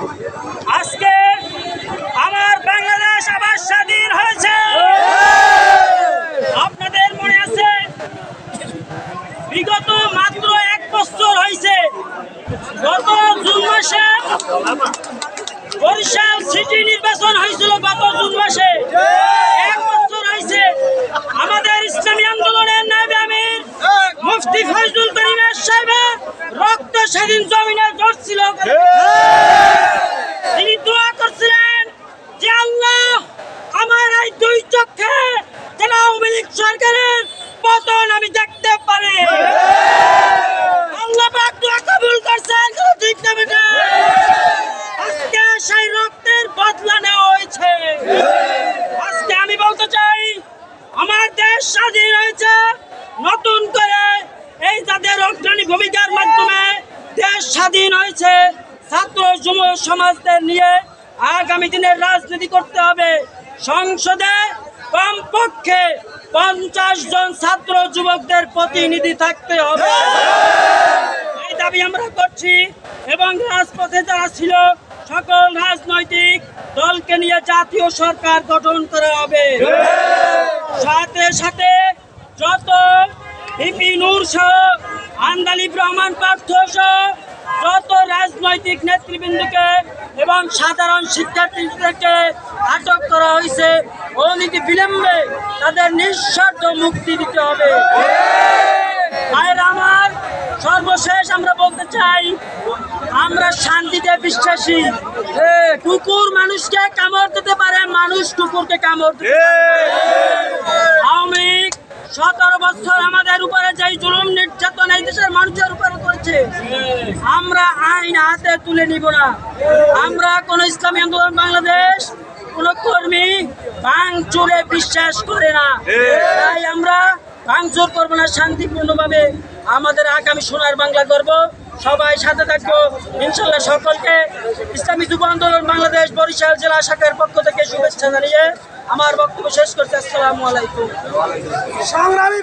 আজকে আমার বাংলাদেশ আবার স্বাধীন হয়েছে। আপনাদের মনে আছে? বিগত মাত্র এক বছর হয়েছে। গত জুন মাসে বরিশাল সিটি নির্বাচন হয়েছিল গত জুন মাসে এক বছর হয়েছে আমাদের ইসলামী আন্দোলনের নাইবে আমির মুফতি ফজলুল করিমের সাহেবের রক্ত স্বাধীন জমিনে ধরছিল। তিনি দোয়া করছিলেন যে আল্লাহ আমার এই দুই চক্ষে যেন আওয়ামী লীগ সরকারের পতন আমি দেখতে পারি। আল্লাহ পাক দোয়া কবুল করছেন ঠিক না। বেটা আজকে সেই রক্তের বদলা নেওয়া হয়েছে। আজকে আমি বলতে চাই আমার দেশ স্বাধীন হয়েছে। নতুন করে এই যাদের অগ্রণী দেশ স্বাধীন হয়েছে ছাত্র যুব সমাজদের নিয়ে আগামী দিনের রাজনীতি করতে হবে। সংসদে কমপক্ষে পঞ্চাশ জন ছাত্র যুবকদের প্রতিনিধি থাকতে হবে। এই দাবি আমরা করছি এবং রাজপথে যারা ছিল, সকল রাজনৈতিক দলকে নিয়ে জাতীয় সরকার গঠন করা হবে। সাথে সাথে যত হিপি নূর সহ, আন্দালিব রহমান পার্থ সহ যত রাজনৈতিক নেতৃবৃন্দকে এবং সাধারণ শিক্ষার্থীদেরকে আটক করা হয়েছে, অনীতি বিলম্বে তাদের নিঃশর্ত মুক্তি দিতে হবে। ভাইয়েরা আমার, সর্বশেষ আমরা বলতে চাই, আমরা শান্তিতে বিশ্বাসী। কুকুর মানুষকে কামড় দিতে পারে, মানুষ কুকুরকে কামড় দিতে আওয়ামী সতেরো বছর আমাদের উপরে যেই জুলুম নির্যাতন এই দেশের মানুষের উপরে করেছে আমরা আইন হাতে তুলে নিব না। আমরা কোন ইসলামী আন্দোলন বাংলাদেশ, কোন কর্মী ভাঙচুরে বিশ্বাস করে না। তাই আমরা ভাঙচুর করব না, শান্তিপূর্ণভাবে আমাদের আগামী সোনার বাংলা করব সবাই সাথে থাকব। ইনশাল্লাহ সকলকে ইসলামী যুব আন্দোলন বাংলাদেশ বরিশাল জেলা শাখার পক্ষ থেকে শুভেচ্ছা জানিয়ে আমার বক্তব্য শেষ করছি। আসসালামু আলাইকুম।